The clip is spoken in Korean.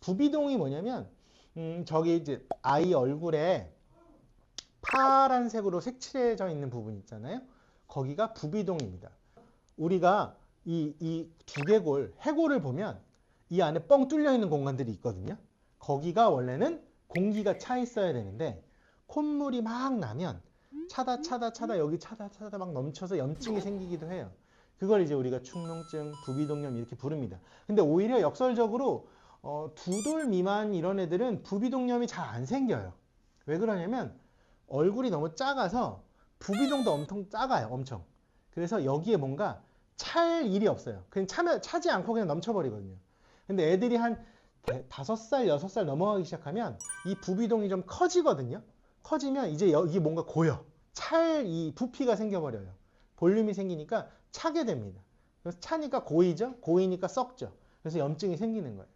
부비동이 뭐냐면 음, 저기 이제 아이 얼굴에 파란색으로 색칠해져 있는 부분 있잖아요. 거기가 부비동입니다. 우리가 이, 이 두개골, 해골을 보면 이 안에 뻥 뚫려 있는 공간들이 있거든요. 거기가 원래는 공기가 차 있어야 되는데 콧물이 막 나면 차다 차다 차다 여기 차다 차다 막 넘쳐서 염증이 생기기도 해요. 그걸 이제 우리가 축농증, 부비동염 이렇게 부릅니다. 근데 오히려 역설적으로 어, 두 돌 미만 이런 애들은 부비동염이 잘 안 생겨요. 왜 그러냐면 얼굴이 너무 작아서 부비동도 엄청 작아요, 엄청. 그래서 여기에 뭔가 찰 일이 없어요. 그냥 차면 차지 않고 그냥 넘쳐버리거든요. 근데 애들이 한 대- 다섯 살, 여섯 살 넘어가기 시작하면 이 부비동이 좀 커지거든요. 커지면 이제 여기 뭔가 고여. 찰 이 부피가 생겨버려요. 볼륨이 생기니까 차게 됩니다. 그래서 차니까 고이죠. 고이니까 썩죠. 그래서 염증이 생기는 거예요.